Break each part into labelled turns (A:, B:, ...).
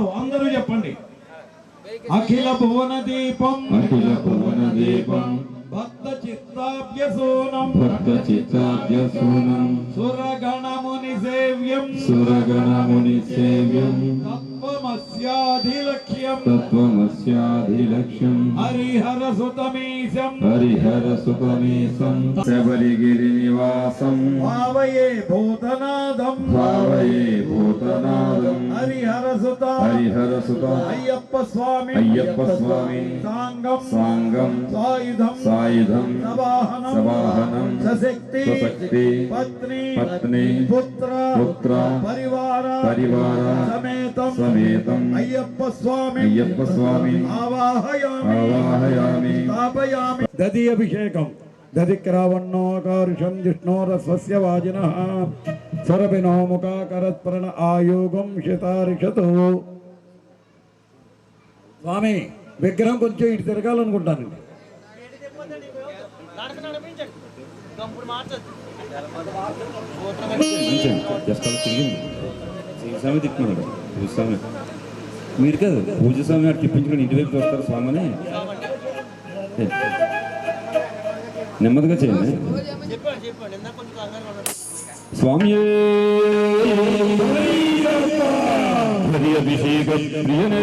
A: అందరూ అందరూ చెప్పండి. అఖిల భువన దీపం
B: అఖిల భువన దీపం
A: భక్త చిత్తాభ్యసూనం
B: భక్త చిత్తాభ్యసూనం
A: సురగణముని సేవ్యం
B: సురగణముని సేవ్యం
A: తత్వమస్యాధిలక్ష్యం
B: తత్వమస్యాధిలక్ష్యం
A: హరిహర సుతమీశం
B: హరిహర సుతమేశం శబరిగిరి నివాసం
A: భావయే భూతనాదం
B: భావయే భూతనాదం
A: హరిహర సుత
B: హరిహర సుత
A: అయ్యప్ప స్వామి
B: అయ్యప్ప స్వామి
A: సాంగం
B: సాంగం
A: సాయుధం
B: సాయుధం
A: సవాహనం
B: సవాహనం
A: సశక్తి
B: స్వశక్తి
A: పత్ని
B: పత్ని
A: పుత్ర
B: పుత్ర
A: పరివార
B: పరివార
A: సమేతం
B: సమేతం.
A: అయ్యప్ప స్వామి.
B: అయ్యప్ప స్వామి.
A: ఆవాహయామి.
B: ఆవాహయామి.
A: స్థాపయామి. దది అభిషేకం. దది క్రావణోకారుషం జిష్ణోరస్వస్య వాజిన. స్వరభినో ముఖాకరత్ప్రణ ఆయోగం శతారిషతో. స్వామి విగ్రహం కొంచెం ఇటు తిరగాలనుకుంటానండి.
B: జస్ట్ అలా తిరిగింది. స్వామి తిప్పుకున్నాడు మీరు కాదు పూజ స్వామి అటు ఇంటివైపు చూస్తారు స్వామిని. నెమ్మదిగా చేయండి. స్వామి హరి అభిషేక ప్రియనే.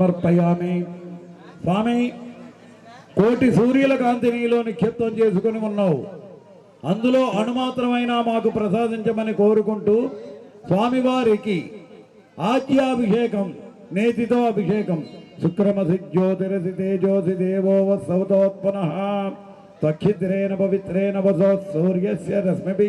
A: సమర్పయామి. స్వామి కోటి సూర్యుల కాంతినీలో నిక్షిప్తం చేసుకుని ఉన్నావు. అందులో అణుమాత్రమైన మాకు ప్రసాదించమని కోరుకుంటూ స్వామివారికి ఆద్యాభిషేకం నేతితో అభిషేకం. శుక్రమసి జ్యోతిరసి తేజోసి దేవో వత్సవతోత్పన పవిత్రేణ వసో సూర్యస్య రశ్మిభి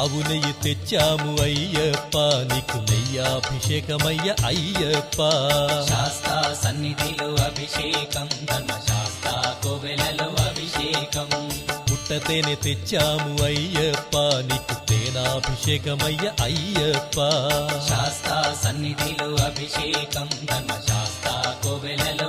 C: ఆవు నెయ్యి తెచ్చాము అయ్యప్ప నీకు నెయ్యాభిషేకమయ్య అయ్యప్ప.
D: శాస్తా సన్నిధిలో అభిషేకం ధర్మశాస్త్ర కోవెలలో అభిషేకం.
C: పుట్టతేనె తెచ్చాము అయ్యప్ప నీకు తేనాభిషేకమయ్య అయ్యప్ప.
D: శాస్తా సన్నిధిలో అభిషేకం ధర్మశాస్త్ర కోవెలలో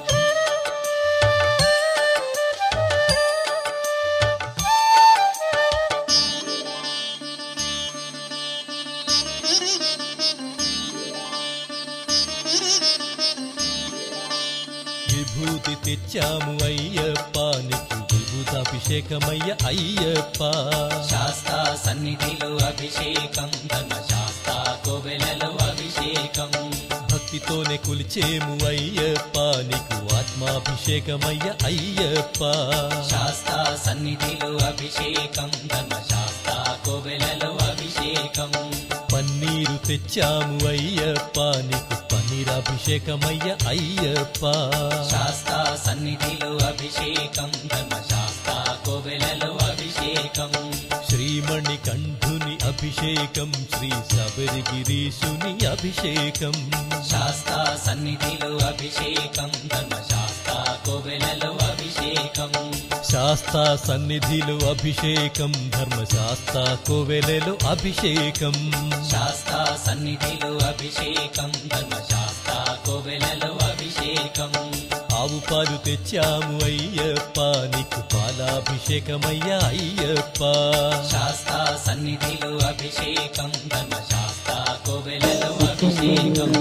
C: తెచ్చాము అయ్యప్ప నీకు విభూతాభిషేకమయ్య అయ్యప్ప.
D: శాస్తా సన్నిధిలో అభిషేకం ధర్మశాస్త్ర కోవెలలో అభిషేకం.
C: భక్తితోనే కొలిచేము అయ్యప్ప నీకు ఆత్మాభిషేకమయ్య అయ్యప్ప.
D: శాస్తా సన్నిధిలో అభిషేకం ధర్మశాస్త్ర కోవెలలో అభిషేకం.
C: పన్నీరు తెచ్చాము అయ్యప్ప నీకు పన్నీరాభిషేకమయ్య అయ్యప్ప.
D: శాస్తా సన్నిధిలో అభిషేకం ధర్మశాస్త్ర కోవెలలో అభిషేకం.
C: శ్రీమణి కంఠుని అభిషేకం శ్రీ శబరిగిరీశుని అభిషేకం.
D: శాస్తా సన్నిధిలో అభిషేకం ధర్మశాస్త్ర కోవెలలో అభిషేకం.
C: శాస్తా సన్నిధిలో అభిషేకం ధర్మశాస్త్ర కోవెలలో అభిషేకం.
D: శాస్తా సన్నిధిలో అభిషేకం ధర్మశాస్త్ర కోవెలలో అభిషేకం.
C: ఆవు పాలు తెచ్చాము అయ్యప్ప నీకు పాలాభిషేకమయ్య అయ్యప్ప.
D: శాస్తా సన్నిధిలో అభిషేకం ధర్మశాస్త్ర కోవెలలో అభిషేకం.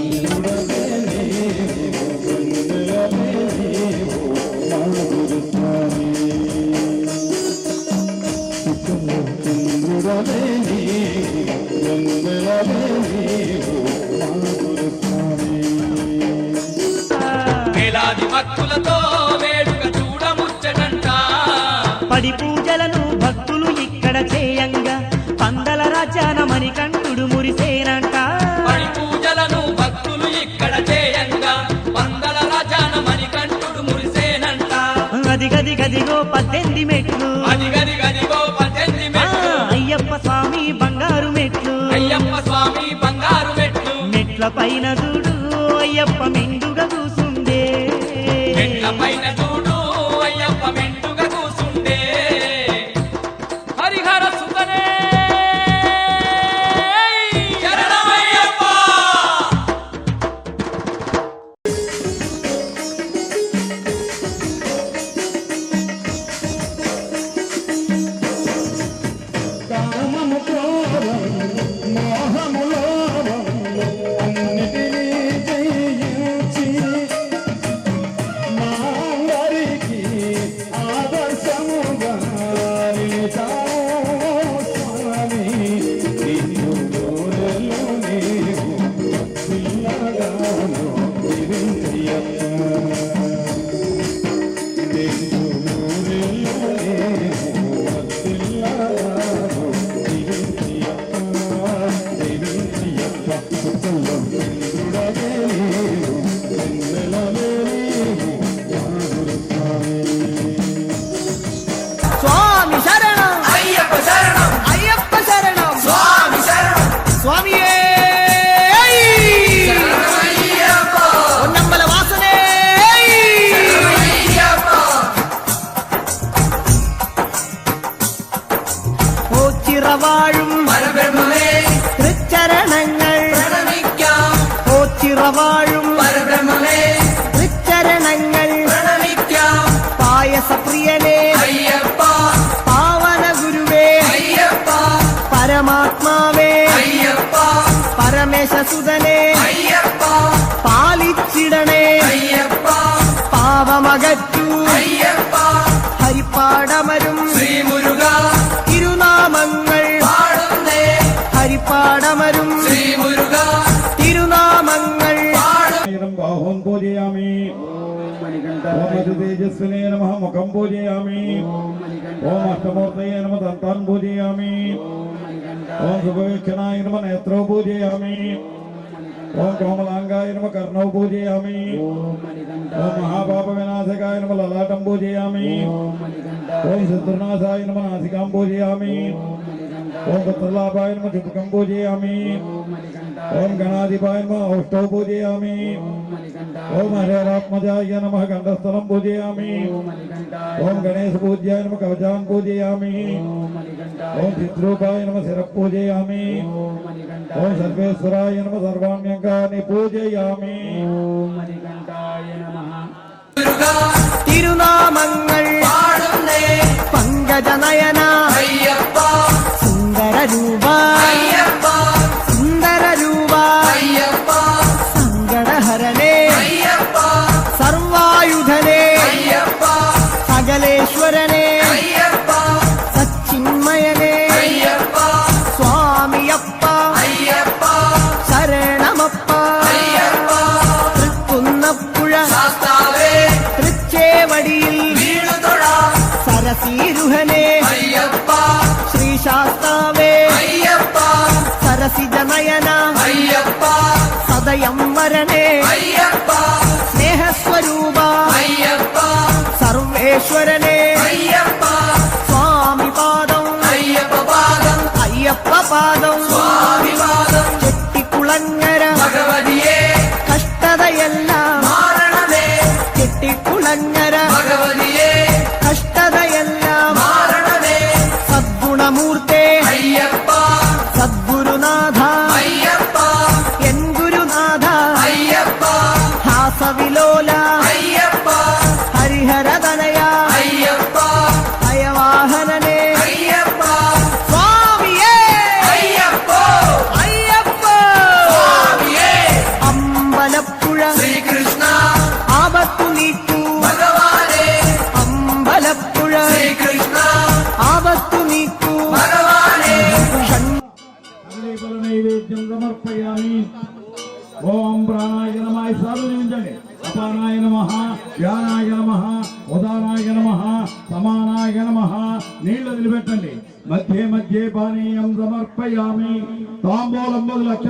E: వేలాది భక్తులతో వేడుక చూడముచ్చటంట.
F: పడి పూజలను భక్తులు ఇక్కడ చేయంగా. పందల రాజాన మణికంఠుడు మురిసేనంట.
E: పడి పూజలను భక్తులు ఇక్కడ చేయంగా. వందల రాజాన మణికంఠుడు మురిసేనంట.
F: గది గది గదిగో పద్దెనిమిది మెట్లు.
E: అది
F: చెట్ల పైన చూడు అయ్యప్ప మెండుగా చూసు. சுதனே
E: हस्तने
F: नम
E: मुखम
F: पूजयामी
E: ओम
F: अष्टमूर्तये
E: नम
F: दंतान
E: पूजयामी
F: ओम
E: शुभवीक्षणाय
F: नम
A: नेत्रो पूजयामी ओम कोमलांगाय नम कर्णौ पूजयामी ओम महापाप विनाशकाय नम ललाटं पूजयामी ओम शत्रुनाशाय नम नासिकां पूजयामी ओम पुत्रलाभाय नम चुपकं पूजयामी ఓం గణాధిపాయ నమ. ఓష్టౌ పూజయామి. ఓం హరేరాత్మజాయ నమ. గంధస్థలం పూజయామి. ఓం గణేశ పూజ్యాయ నమ. కవచాన్ పూజయామి. ఓం చిత్రూపాయ నమ. శిర పూజయామి. ఓం సర్వేశ్వరాయ నమ. సర్వాణ్యంకాన్ని పూజయామి. తిరునామంగల్ పంగజనయన అయ్యప్ప. సుందర రూప గుహనే. అయ్యప్ప. శ్రీ శాస్త్రావే అయ్యప్ప. సరసి జనయన. అయ్యప్ప. సదయం వరణే అయ్యప్ప. స్నేహస్వరూప. అయ్యప్ప. సర్వేశ్వరనే. తాంబూలం మొదలు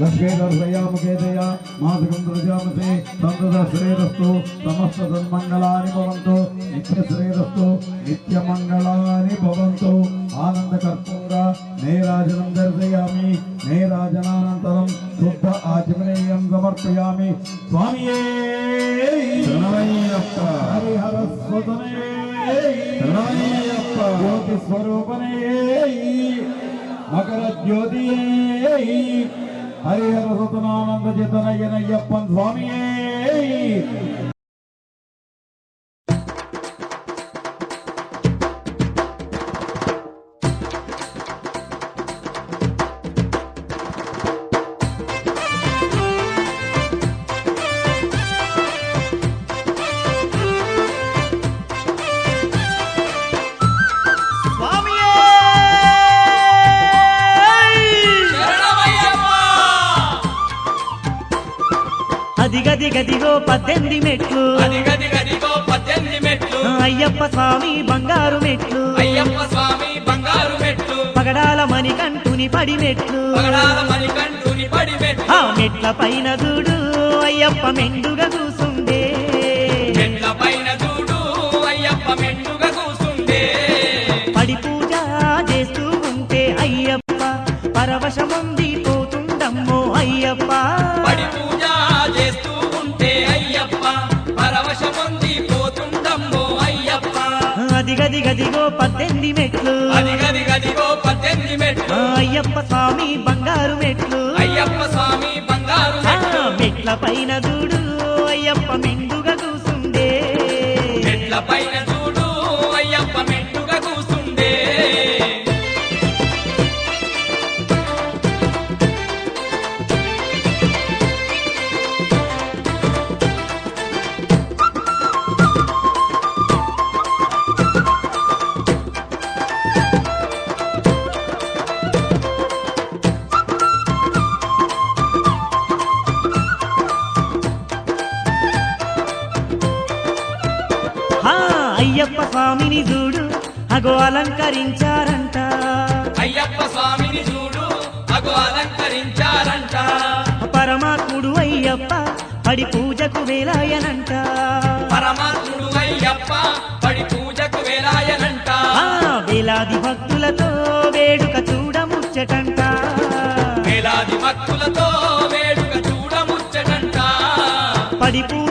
A: లక్ష్మీ దర్శయాముఖేతయ మాధుకం దృజామతే సంతదశ్రేరస్తు సమస్త సన్మంగళాని భవంతు నిత్యశ్రేరస్తు నిత్యమంగళాని భవంతు ఆనంద కర్పూర నేరాజనం దర్శయామి నేరాజనానంతరం శుద్ధ ఆచమనీయం సమర్పయామి స్వామియే శరణమయ్యప్ప హరిహర స్వతనే శరణమయ్యప్ప జ్యోతి స్వరూపనే మకర జ్యోతి హరిహర సుతనానంద జితనయ్యనయ్యప్పన్ స్వామియే
G: అయ్యప్ప స్వామి బంగారు మెట్లు.
E: అయ్యప్ప స్వామి బంగారు మెట్లు.
G: పగడాల మణికంఠుని పడి మెట్లు.
E: పగడాల మణికంఠుని పడి మెట్లు.
G: ఆ మెట్ల పైన చూడు అయ్యప్ప మెండుగా కూసుండే.
E: మెట్ల పైన చూడు అయ్యప్ప మెండుగా కూసుండే.
G: అదిగది గదిగో పద్దెనిమిది మెట్లు.
E: అది గది గదిగో పద్దెనిమిది మెట్లు.
G: అయ్యప్ప స్వామి బంగారు మెట్లు.
E: అయ్యప్ప స్వామి బంగారు మెట్లు.
G: పైన చూడు అయ్యప్ప మెండుగా
F: పడి పూజకు వేలాయనంట.
D: పరమాత్ముడు అయ్యప్ప పడి పూజకు వేలాయనంట.
F: వేలాది భక్తులతో వేడుక చూడముచ్చటంట.
D: వేలాది భక్తులతో వేడుక చూడముచ్చటంట.
F: పడి పూజలను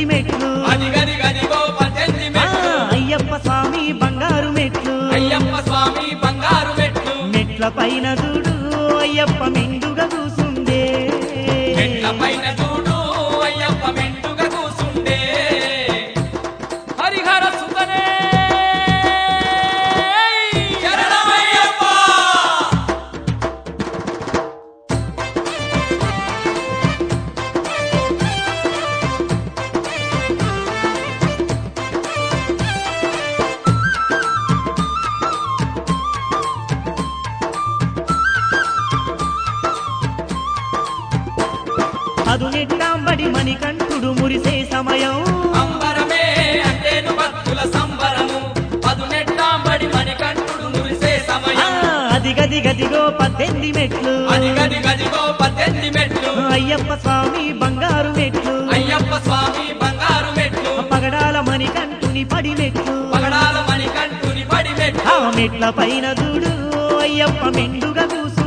F: పద్దెనిమిది మెట్లు అయ్యప్ప స్వామి బంగారు మెట్లు.
D: అయ్యప్ప స్వామి బంగారు మెట్లు.
F: మెట్ల పైన చూడు అయ్యప్ప మెండుగా కూసుండే గది గదిగో పద్దెనిమిది మెట్లు.
D: అది గది గదిగో పద్దెనిమిది మెట్లు.
F: అయ్యప్ప స్వామి బంగారు మెట్లు.
D: అయ్యప్ప స్వామి బంగారు మెట్లు.
F: పగడాల మణికంఠుని పడి మెట్లు.
D: పగడాల మణికంఠుని పడి మెట్లు.
F: ఆ మెట్ల పైన చూడు అయ్యప్ప మెండుగా కూసుండే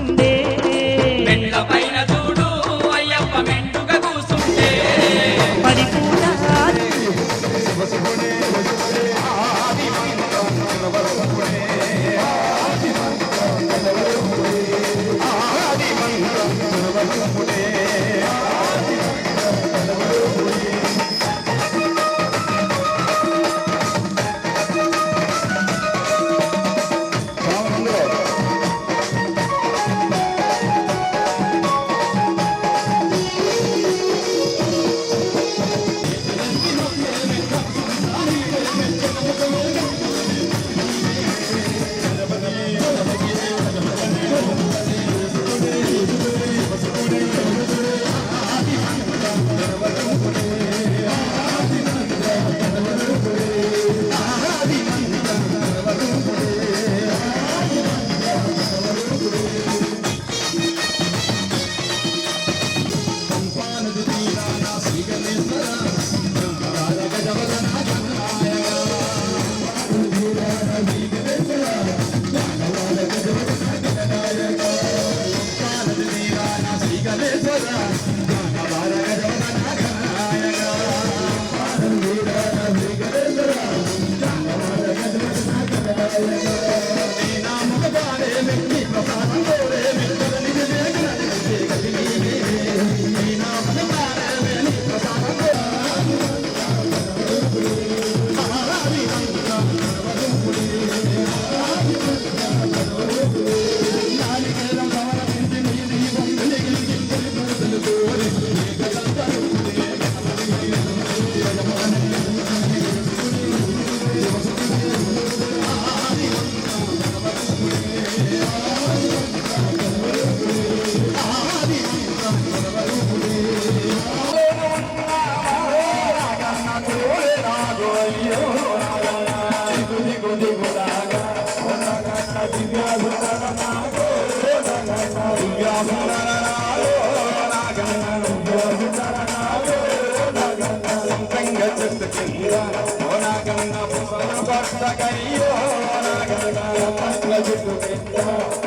F: Lord.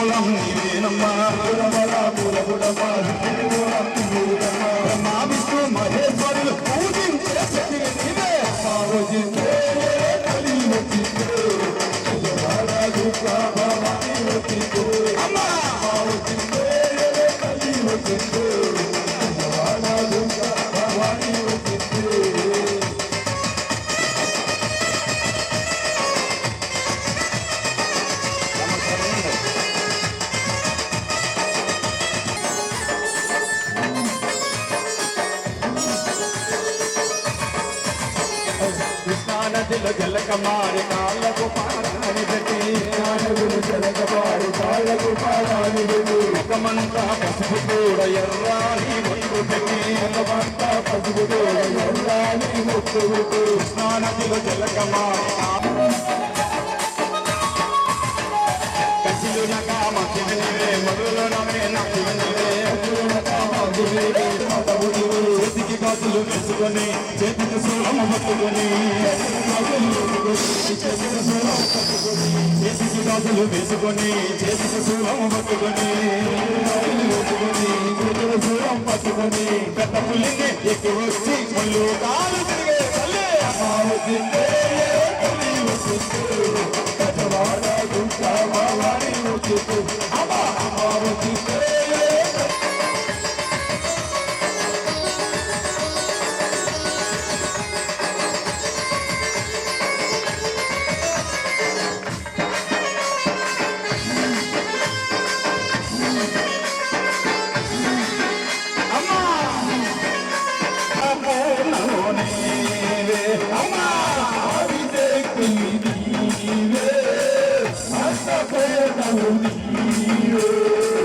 F: aula ruim. కృష్ణానదిలో జలకమారి కాళ్ళకు పారాని పెట్టి నదులు జలకమారి కాళ్ళకు పారాని పెట్టి ముఖమంతా పసుపు కూడా ఎర్రాని ముక్కు పెట్టి ముఖమంతా పసుపు కూడా ఎర్రాని ముక్కు పెట్టి కసిలు నకామ శివనివే మొదలు నమే నశివనివే చేతికి గాజులు వేసుకొని చేతికి సూలము పట్టుకొని చేతికి గాజులు వేసుకొని చేతికి సూలము పట్టుకొని చేతికి సూలం పట్టుకొని పెద్ద పులిని ఎక్కి వచ్చి ముళ్ళు కాలు తిరిగే తల్లి. అమ్మ వచ్చిందే? పెద్దవాడ గుంటా వాడి వచ్చింది.
H: Thank you.